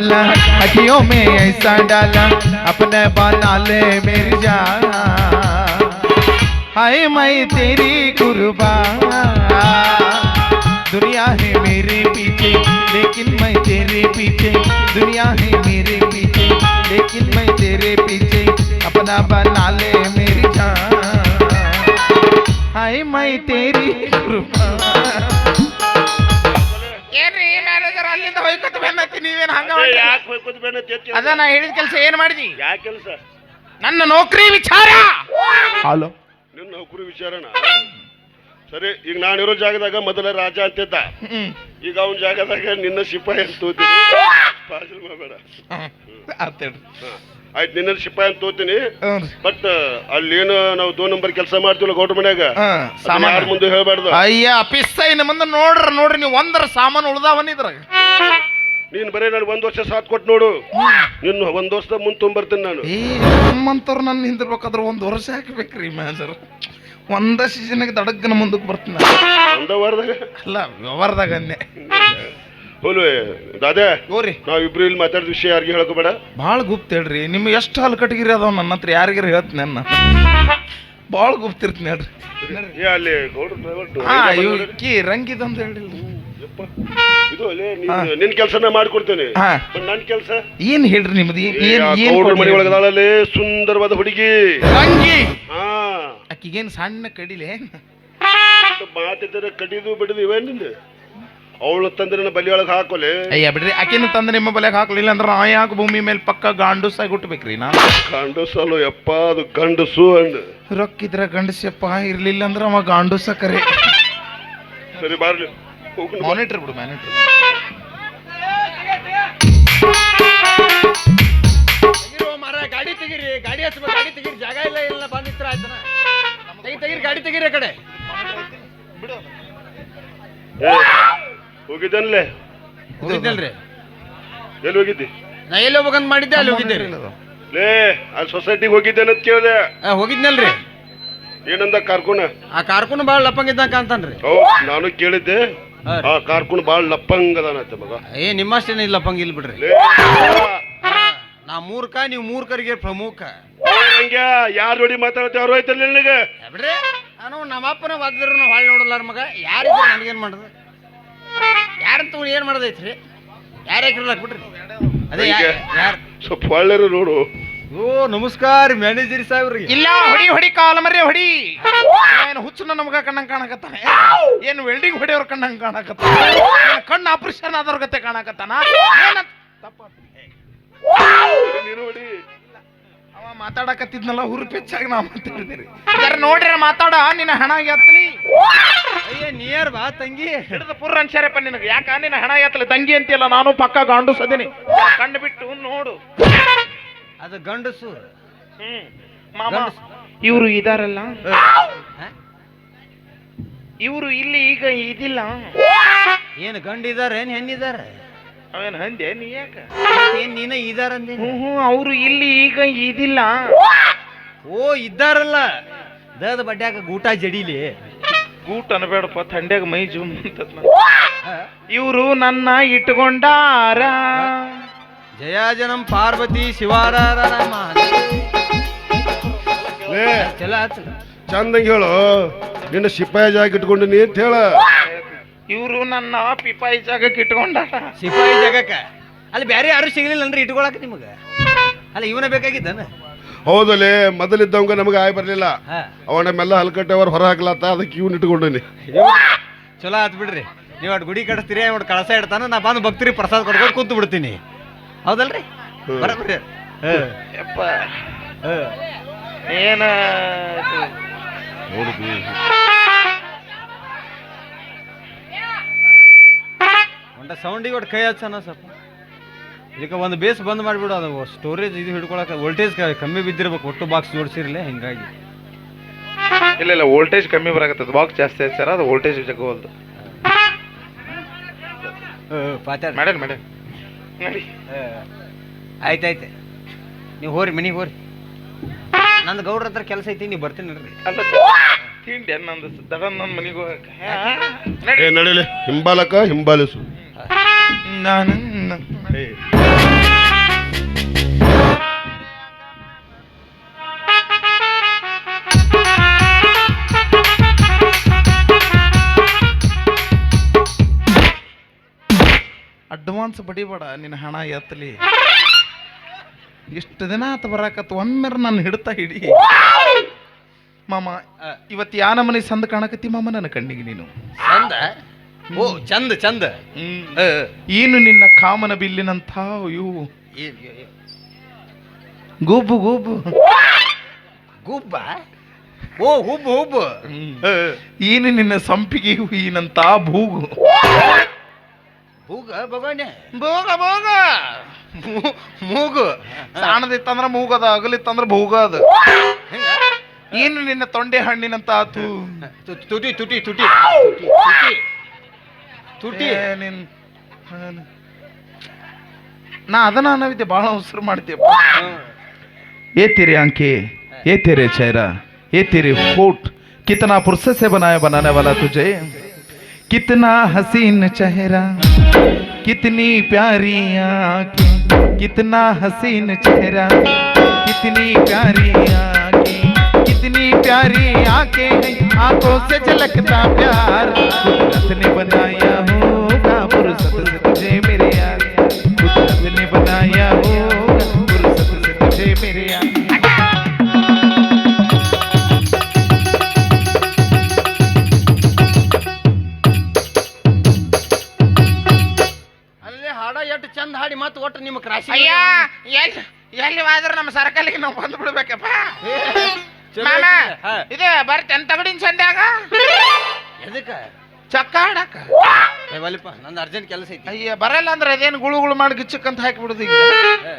डाला अखियों में ऐसा डाला, अपने बना ले मेरी जान हाय मैं तेरी कुर्बान। दुनिया है मेरे पीछे, लेकिन मैं तेरे पीछे। दुनिया है मेरे पीछे, लेकिन मैं तेरे पीछे, अपना बना ले मेरी जान हाय मैं तेरी ಬೆನ್ನತ್ತಿ ನೀವೇನ್ ಹಂಗ? ಯಾಕೆ ಹೋಯ್ಕೋತ ಬೇನತ್ತೆ ಅದ ನಾ ಹೇಳಿದ ಕೆಲಸ ಏನ್ ಮಾಡಿದಿ? ಯಾಕೆ ಕೆಲಸ? ನನ್ನ ನೌಕರಿ ವಿಚಾರ! ಹಲೋ? ನಿನ್ನ ನೌಕರಿ ವಿಚಾರನ? ಸರಿ ಈಗ ನಾನಿರೋ ಜಾಗದಾಗ ಮೊದಲ ರಾಜ ಅಂತಿದ್ದ. ಈಗ ಅವನ ಜಾಗದಾಗ ನಿನ್ನ ಸಿಪಾಯಿ ಅಂತ ತೋತೀನಿ. ಪಾಜಲ್ ಮಾಡಬೇಡ ಆಯ್ತು ನಿನ್ನ ಸಿಪಾಯಿ ಅಂತ ತೋತೀನಿ. ಬಟ್ ಅಲ್ಲೇನು ನಾವು ದೋ ನಂಬರ್ ಕೆಲಸ ಮಾಡ್ತೀವಲ್ಲ ಗೌಟ್ ಮನ್ಯಾಗ? ಯಾರ ಸಾಮಾನು ಮುಂದೆ ಹೇಳ್ಬಾರ್ದು? ಅಯ್ಯ ಅಪಿಸ್ತ ಇನ್ನು ಮುಂದೆ ನೋಡ್ರಿ ನೋಡ್ರಿ ನೀವು ಒಂದರ ಸಾಮಾನು ಉಳ್ದಾವನ್ ಇದ್ರಾಗ. ನೀನ್ ಬರೀ ನಾನು ಒಂದ್ ವರ್ಷ ಸಾಥ್ ಕೊಟ್ಟು ನೋಡು. ನಿನ್ನ ಒಂದ್ ವರ್ಷದ ಮುಂದೆ ತುಂಬರ್ತೀನಿ ನಾನು. ಈ ನಮ್ಮಂತವ್ರು ನನ್ನ ಹಿಂದಿರ್ಬೇಕಾದ್ರೆ ಒಂದು ವರ್ಷ ಹಾಕ್ಬೇಕ್ರಿ ಮ್ಯಾನೇಜರ್ ಒಂದ ಸೀಸನ್ಗೆ ದಡಗ್ಗನ ಮುಂದಕ್ಕೆ ಬರ್ತೀನಿ ಒಂದ ವಾರದಾಗ? ಅಲ್ಲ ವ್ಯವಹಾರದಾಗ ಅನ್ನೆ. ಹೋಲು ದಾದೆ ಹೋರಿ. ನಾವಿಬ್ರು ಇಲ್ಲಿ ಮಾತಾಡಿದ ವಿಷಯ ಯಾರಿಗೆ ಹೇಳ್ಕೋಬೇಡ ಭಾಳ ಗುಪ್ತ ಹೇಳ್ರಿ. ನಿಮ್ಗೆ ಎಷ್ಟು ಹಾಲು ಕಟ್ಗಿರಿ ಅದಾವ ನನ್ನ ಹತ್ರ ಯಾರಿಗಾರ ಹೇಳ್ತೀನಿ ನನ್ನ ಭಾಳ ಗುಪ್ತ ಇರ್ತೀನಿ ಹೇಳ್ರಿ. ಏ ಅಲ್ಲಿ ಗೌಡ್ರ ಡ್ರೈವರ್ ಹಾ ಇವಕ್ಕಿ ರಂಗಿದಂತ ಹೇಳಿಲ್ಲ ಇದು ಅಲ್ಲೇ ನೀನ್- ನಿನ್ ಕೆಲಸನ ಮಾಡ್ಕೊಡ್ತೇನೆ. ಹಾ. ಬಟ್ ನನ್ ಕೆಲಸ? ಏನ್ ಹೇಳ್ರಿ ನಿಮ್ದು? ಏನ್ ಏನ್ ಏನ್ ಗೌಡ್ರ ಮನೆ? ಒಳಗದಾಳಲ್ಲಿ ಸುಂದರವಾದ ಹುಡುಗಿ. ರಂಗಿ ಹಾ. ಆಕಿಗೇನ್ ಸಣ್ಣ ಕಡಿಲೆ? ಮಾತಿದ್ರೆ ಕಡಿದು ಬಿಡದು ಇವೇ ನಿಂದ? ಅವಳು ತಂದ್ರೆ ನನ್ನ ಬಲಿ ಒಳಗೆ ಹಾಕೋಲೆ. ಅಯ್ಯ ಬಿಡ್ರಿ ಆಕಿನ ತಂದ್ರೆ ನಿಮ್ಮ ಬಲೆಗೆ ಹಾಕಲಿಲ್ಲ ಅಂದ್ರೆ ನಾ ಯಾಕೆ ಭೂಮಿ ಮೇಲೆ ಪಕ್ಕ ಗಾಂಡುಸಾಗಿ ಹುಟ್ಟಬೇಕ್ರಿ ನಾ. ಗಂಡಸಲು ಯಪ್ಪ ಅದು ಗಂಡಸು ಅಂಡ್ ರೊಕ್ಕಿದ್ರ ಗಂಡಸಪ್ಪ ಇರ್ಲಿಲ್ಲ ಅಂದ್ರೆ ಅವ ಗಾಂಡುಸ ಕರೆ. ಸರಿ ಬಾರ್ಲಿ. ಮಾನಿಟರ್ ಬಿಡು ಮಾನಿಟರ್ ಗಾಡಿ ತೆಗೀರಿ ಗಾಡಿ ಹಚ್ಬೇಕು ಗಾಡಿ ತೆಗೀರಿ ಜಾಗ ಇಲ್ಲ ಇಲ್ಲ ಬಂದಿತ್ರ ಆಯ್ತನ? ತೆಗಿ ತೆಗೀರಿ ಗಾಡಿ ತೆಗೀರಿ ಆ ಕಡೆ. ಬಿಡು. ಹೋಗಿದ್ದಲ್ಲೇ ಹೋಗಿದ್ದಲ್ರಿ ಎಲ್ಲಿ ಹೋಗಿದ್ದಿ? ನಾ ಎಲ್ಲಿ ಹೋಗ್ಬೇಕಂತ ಮಾಡಿದ್ದೆ ಅಲ್ಲಿ ಹೋಗಿದ್ದೆ ರೀ ಲೇ ಅಲ್ಲಿ ಸೊಸೈಟಿಗೆ ಹೋಗಿದ್ದೆ ಅಂತ ಕೇಳಿದೆ. ಆ, ಹೋಗಿದ್ನಲ್ರಿ? ಏನಂದ ಕಾರ್ಕುನ? ಆ ಕಾರ್ಕುನ್ ಭಾಳ ಲಪ್ಪಂಗಿದ್ದ ಕಾಣ್ತಾನ್ರಿ. ಓ ನಾನು ಕೇಳಿದ್ದೆ. ಆ ಕಾರ್ಕುನ್ ಬಾಳ್ ಲಪ್ಪಂಗ್ ಅದಾನಂತೆ ಮಗ. ಏ ನಿಮ್ಮಷ್ಟೇನ ಇಲ್ಲ ಇಲ್ಲ ಬಿಡ್ರಿ. ಲೇ, ನಾ ಮೂರ್ಖ ನೀವು ಮೂರ್ಖರಿಗೆ ಪ್ರಮುಖ. ಓ, ನೋಡಿ ಯಾರ್ ಜೋಡಿ ಮಾತಾಡತ್ತೆ ಅವ್ರು ನಿನಗೆ? ಏ ಬಿಡ್ರಿ ನಾನು ನಮ್ಮಪ್ಪನ ವಾದ್ಯರು ಹೊಳ್ಳಿ ನೋಡಲ್ಲ ಮಗ. ಯಾರಿದ್ರು ನನಗೇನು ಮಾಡೋದು? ಯಾರಂತ ಏನು ಮಾಡೋದೈತ್ರಿ? ಯಾರು ಯಾಕಿರ್ಲಾಕ್ ಬಿಡ್ರಿ? ಅದೇ. ಯಾರು ಸ್ವಲ್ಪ ಒಳ್ಳೆರು ನೋಡು. ಓ ನಮಸ್ಕಾರ ಮ್ಯಾನೇಜರ್ ಸಾಹೇಬ್ರಿ ಇಲ್ಲ ಹೊಡಿ ಹೊಡಿ ಕಾಲ ಮರ್ಯ ಹೊಡಿ. ಏನು ಹುಚ್ಚನ ನಮಗ ಕಣ್ಣಂಗ್ ಕಾಣಕತ್ತಾನೆ? ಏನು ವೆಲ್ಡಿಂಗ್ ಹೊಡಿಯೋರ್ ಕಣ್ಣಂಗ್ ಕಾಣಕತ್ತಾನ? ಕಣ್ಣ ಕಣ್ಣು ಆಪರೇಷನ್ ಆದವ್ರ ಗತೆ ಕಾಣಕತ್ತಾನ? ಏನ ತಪ್ಪ ನೀನು ಹೊಡಿ. ಅವ ಮಾತಾಡಕತ್ತಿದ್ನಲ್ಲ ಹುರು ಪೆಚ್ಚಾಗಿ ನಾ ಮಾತಾಡಿದಿರಿ. ಯಾರ ನೋಡ್ರಿ ಮಾತಾಡ ನಿನ್ನ ಹಣ ಎತ್ತಲಿ ಅಯ್ಯ ನಿಯರ್ ಬಾ ತಂಗಿ. ಹಿಡಿದು ಪುರ್ ಅನ್ಸಾರಪ್ಪ ನಿನಗೆ. ಯಾಕ? ನಿನ್ನ ಹಣ ಎತ್ತಲಿ ತಂಗಿ ಅಂತಿಲ್ಲ ನಾನು ಪಕ್ಕ ಗಾಂಡು ಸದಿನಿ. ಕಣ್ಣು ಬಿಟ್ಟು ನೋಡು. ಅದು ಗಂಡಸು. ಹ್ಮ್. ಮಾಮ. ಇವರು ಇದಾರಲ್ಲ? ಇವರು ಇಲ್ಲಿ ಈಗ ಇದಿಲ್ಲ. ಏನು ಗಂಡ ಇದಾರೆ ಏನು ಹೆಣ್ಣಿದ್ದಾರೆ ಅವೇನು ಹಂದೆ ನೀ ಯಾಕ? ಏನ್ ನೀನ ಇದಾರಂದೆ ಹ್ಞೂ ಹ್ಮ್ ಅವರು ಇಲ್ಲಿ ಈಗ ಇದಿಲ್ಲ. ಓ ಇದ್ದಾರಲ್ಲ. ದದ ಬಡ್ಡ್ಯಾಗ ಗೂಟ ಜಡಿಲಿ. ಗೂಟ ಅನ್ಬೇಡಪ್ಪ ಥಂಡ್ಯಾಗ ಮೈ ಜೂಮ್ ಇವರು ನನ್ನ ಇಟ್ಕೊಂಡಾರ. ಜಯ ಜನಂ ಪಾರ್ವತಿ ಶಿವಾರಾರ ಲೇ ಚಲ ಆತು ಚಂದಂಗೆ ಹೇಳು. ನಿನ್ನ ಸಿಪಾಯಿ ಜಾಗ ಇಟ್ಕೊಂಡಿನಿ ಅಂತ ಹೇಳ. ಇವರು ನನ್ನ ಪಿಪಾಯಿ ಜಾಗಕ್ಕೆ ಇಟ್ಕೊಂಡ ಸಿಪಾಯಿ ಜಾಗಕ್ಕೆ? ಅಲ್ಲಿ ಬೇರೆ ಯಾರು ಸಿಗಲಿಲ್ಲ ಅಂದ್ರೆ ಇಟ್ಕೊಳಕ್ ನಿಮಗ? ಅಲ್ಲ ಇವನ ಬೇಕಾಗಿದ್ದಾನ? ಹೌದಲೇ ಮೊದಲಿದ್ದವಂಗ ನಮಗೆ ಆಯ್ ಬರಲಿಲ್ಲ. ಅವ ಅವನ ಮೆಲ್ಲ ಹಲ್ಕಟ್ಟೆ ಅವ್ರು ಹೊರ ಹಾಕ್ಲತ್ತ ಅದಕ್ಕೆ ಇವ್ನ ಇಟ್ಕೊಂಡಿನಿ. ಚಲೋ ಆತ್ ಬಿಡ್ರಿ. ನೀವು ಅಟ್ ಗುಡಿ ಕಟ್ಟಿಸ್ತೀರಿ ಅವ್ನು ಕಳಸ ಇಡ್ತಾನ ನಾ ಬಂದು ಭಕ್ತಿ ಪ್ರಸಾದ ಕೊಡ್ಕೊಂಡು ಕೂತು ಬಿಡ್ತೀನಿ ಹೌದಲ್ರಿ? ಬರಬ್ರಿ. ಯಪ್ಪ. ಏನ? ನೋಡಿದ್ವಿ. ಒಂಟ ಸೌಂಡಿಗೆ ಒಟ್ಟು ಕೈ ಹಚ್ಚನ ಸ್ವಲ್ಪ. ಇದಕ್ಕೆ ಒಂದು ಬೇಸ್ ಬಂದ್ ಮಾಡಿಬಿಡು ಅದು ಸ್ಟೋರೇಜ್ ಇದು ಹಿಡ್ಕೊಳಕ್ಕೆ ವೋಲ್ಟೇಜ್ ಕಮ್ಮಿ ಬಿದ್ದಿರ್ಬೇಕು ಒಟ್ಟು ಬಾಕ್ಸ್ ಜೋಡಿಸಿರ್ಲಿ ಹಿಂಗಾಗಿ. ಇಲ್ಲ ಇಲ್ಲ ವೋಲ್ಟೇಜ್ ಕಮ್ಮಿ ಬರಾಕತ್ತದ. ಬಾಕ್ಸ್ ಜಾಸ್ತಿ ಆಯ್ತು ಸರ್ ಅದು ವೋಲ್ಟೇಜ್ ಜಗ್ಗೋದು ಮೇಡಮ್ ಮೇಡಮ್ ನಡಿ ಆಯ್ತಾಯ್ತು. ನೀವು ಹೋರಿ ಮನೆಗೆ ಹೋರಿ. ನಂದು ಗೌಡ್ರ ಹತ್ರ ಕೆಲಸ ಐತಿ ನೀವು ಬರ್ತೀನಿ ರೀ ಅಲ್ಲ ತಿಂಡಿ ನಂದು ದಡ ನನ್ನ ಮನೆಗೆ ಹೋಗಕ್ಕೆ ಏ ನಡೀಲಿ. ಹಿಂಬಾಲಕ ಹಿಂಬಾಲಿಸು. ನಾನು ಅಡ್ವಾನ್ಸ್ ಬಡಿಬೇಡ ನಿನ್ನ ಹಣ ಎತ್ತಲಿ ಇಷ್ಟು ದಿನ ಆತ ಬರಾಕತ್ತು ಒಮ್ಮೆರ ನನ್ನ ಹಿಡ್ತಾ ಹಿಡಿ. ಮಾಮ ಇವತ್ತು ಯಾ ನಮನಿ ಸಂದ ಕಾಣಕತ್ತಿ ಮಾಮ ನನ್ನ ಕಣ್ಣಿಗೆ ನೀನು? ಚಂದ ಓ ಚಂದ ಚಂದ. ಏನು ನಿನ್ನ ಕಾಮನ ಬಿಲ್ಲಿನಂಥ ಅಯ್ಯೋ. ಗುಬ್ಬು ಗುಬ್ಬು ಗುಬ್ಬ ಓ ಹುಬ್ಬು ಹುಬ್ಬು ಏನು ನಿನ್ನ ಸಂಪಿಗೆ ಹೂವಿನಂಥ ಭೂಗು. ಮೂಗ ಭಗವಾನೆ ಭೋಗ ಭೋಗ ಮೂ- ಮೂಗು. ಸಾಣದಿತ್ತಂದ್ರ ಮೂಗದ ಅಗಲಿತ್ತಂದ್ರ ಭೋಗ ಅದು. ಏನು ನಿನ್ನ ತೊಂಡೆ ಹಣ್ಣಿನಂತ ಆತು. ತುಟಿ ತುಟಿ ತುಟಿ. ತುಟಿ, ತುಟಿ. ನೀನು ನಿನ್ ನಾ. ಅದನ್ನ ಅನ್ನವಿದ್ದೆ ಬಹಳ ಉಸಿರು ಮಾಡ್ತೀಯಪ್ಪ ಏತಿರಿ ಅಂಕಿ ಏತಿರಿ ಚೈರ ಏತಿರಿ ಫೋಟ್. ಕಿತನಾ ಪುರುಷ ಸೇವನಾಯ ಬನಾನೆ ವಲ ತುಜೆ. कितना हसीन चेहरा, कितनी प्यारी आँखें, कितना हसीन चेहरा, कितनी प्यारी आँखें, कितनी प्यारी आँखें आँखों से झलकता प्यार ने बनाया ಎಷ್ಟು ಚಂದ ಹಾಡಿ ಮತ್ತೆ ಒಟ್ಟು ನಿಮ್ಮ ರಾಶಿ ಅಯ್ಯ ಎಲ್ಲಿ ಎಲ್ಲಿ ಹೋದ್ರು ನಮ್ಮ ಸರ್ಕಲ್ಗೆ ನಾವು ಬಂದು ಬಿಡ್ಬೇಕಪ್ಪ ಮಾಮ ಇದು ಬರ್ತೇನೆ ತಗಡಿನ ಸಂದ್ಯಾಗ ಎದಕ್ಕೆ? ಚಕ್ಕ ಆಡಕ ಒಲಿಪ ನಂದು ಅರ್ಜೆಂಟ್ ಕೆಲಸ ಐತಿ. ಅಯ್ಯ ಬರಲ್ಲ ಅಂದ್ರೆ ಅದೇನು ಗುಳು ಗುಳು ಮಾಡಿ ಗಿಚ್ಚಕ್ಕಂತ ಹಾಕಿ ಬಿಡುದು ಈಗ? ಏ,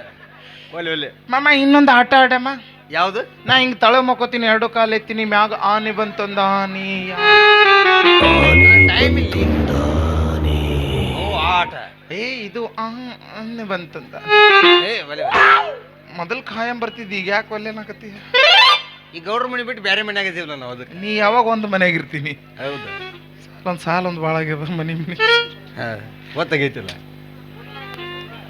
ಒಲಿ ಒಲಿ. ಮಾಮ ಇನ್ನೊಂದು ಆಟ ಆಡಮ್ಮ. ಯಾವ್ದು? ನಾ ಹಿಂಗ್ ತಳ ಮಕ್ಕೋತೀನಿ ಎರಡು ಕಾಲು ಎತ್ತೀನಿ ಮ್ಯಾಗ ಆನೆ ಬಂತೊಂದ ಆನೆ ಟೈಮ್ ಇಲ್ಲಿ ಓ ಆಟ. ಏ ಇದು ಆನೆ ಬಂತಂದ. ಏ ಒಲೆ ಮೊದಲು ಖಾಯಂ ಬರ್ತಿದ್ದಿ ಈಗ ಯಾಕೆ ಒಲ್ಲೇನಾಕತ್ತಿ ಈ ಗೌಡ್ರ ಮನೆ ಬಿಟ್ಟು ಬೇರೆ ಮನ್ಯಾಗ ಇದೀವಲ್ಲ ನಾವು ಅದಕ್ಕೆ? ನೀ ಯಾವಾಗ ಒಂದು ಮನೆಯಾಗ ಇರ್ತೀನಿ? ಹೌದು. ಒಂದು ಸಾಲ ಒಂದು ಭಾಳ ಆಗ್ಯದ ಮನೆ ಮನೆ ಗೊತ್ತಾಗೈತಿಲ್ಲ.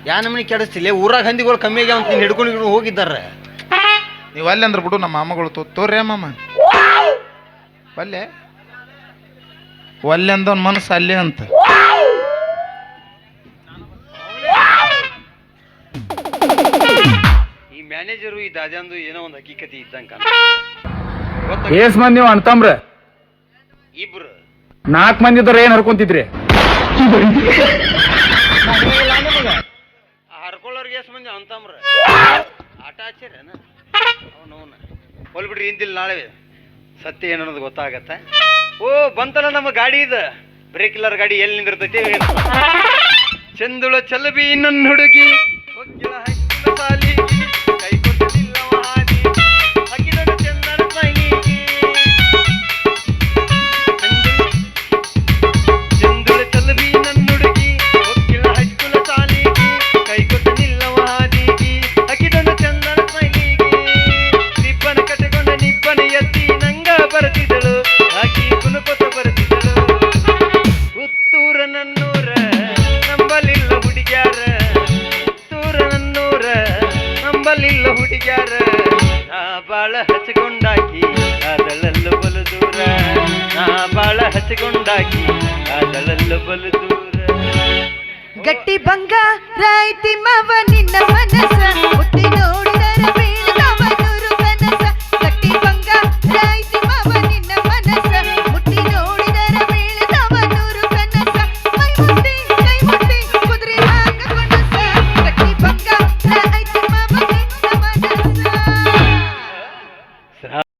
ಯಾನ ಮನೆ ಕೆಡಿಸ್ತಿಲ್ಲ? ಊರಾಗ ಹಂದಿಗಳು ಕಮ್ಮಿ ಆಗ್ಯಾವ ಅಂತ ನೀನು ಹಿಡ್ಕೊಂಡು ಹೋಗಿದ್ದಾರೆ ನೀವು ಅಲ್ಲಿ ಅಂದ್ರೆ ಬಿಡು ನಮ್ಮ ಮಾಮಗಳು ತೋ ತೋರ್ರಿ ಮಾಮ ಒಲ್ಲೆ? ಒಲ್ಲೆ ಅಂದವನ್ ಮನಸ್ಸು ಅಲ್ಲೇ ಅಂತ. ಮ್ಯಾನೇಜರು ಈ ದಾದ್ಯಾಂದು ಏನೋ ಒಂದು ಹಕೀಕತಿ ಇದ್ದಂಗ. ಏಸ್ ಮಂದಿ ನೀವು ಅಣ್ತಮ್ರ. ಇಬ್ರು. ನಾಲ್ಕು ಮಂದಿ ಇದ್ರ ಏನ್ ಹರ್ಕೊಂತಿದ್ರಿ? ಹರ್ಕೊಳ್ಳೋರ್ಗೆ ಎಷ್ಟು ಮಂದಿ ಅಂತಾಮ್ರ ಆಟ ಹಚ್ಚಿರೇನ ಅವನವನ ಹೊಲ್ಬಿಡ್ರಿ ಇಂದಿಲ್ಲ ನಾಳೆ ಸತ್ಯ ಏನು ಅನ್ನೋದು ಗೊತ್ತಾಗತ್ತೆ. ಓ ಬಂತಲ್ಲ ನಮ್ಮ ಗಾಡಿ ಇದು. ಬ್ರೇಕ್ ಇಲ್ಲರ್ ಗಾಡಿ ಎಲ್ಲಿ ನಿಂದಿರ್ತೈತಿ ಚಂದುಳ ಚಲಬಿ ಇನ್ನೊಂದು ಹುಡುಗಿ. ಬಲ್ಲಿಲ್ಲ ಹುಡುಗ್ಯಾರ. ನಾ ಬಾಳ ಹಚ್ಚಿಕೊಂಡಾಕಿ ಅದಳಲ್ಲು ಬಲು ದೂರ ನಾ ಬಾಳ ಹಚ್ಚಿಕೊಂಡಾಕಿ ಅದಳಲ್ಲು ಬಲು ದೂರ ಗಟ್ಟಿ ಬಂಗ ರಾಯ್ತಿ ಮಾವ ನಿನ್ನ ಮನಸ್ಸ. ಹುಟ್ಟಿ ನೋಡಿ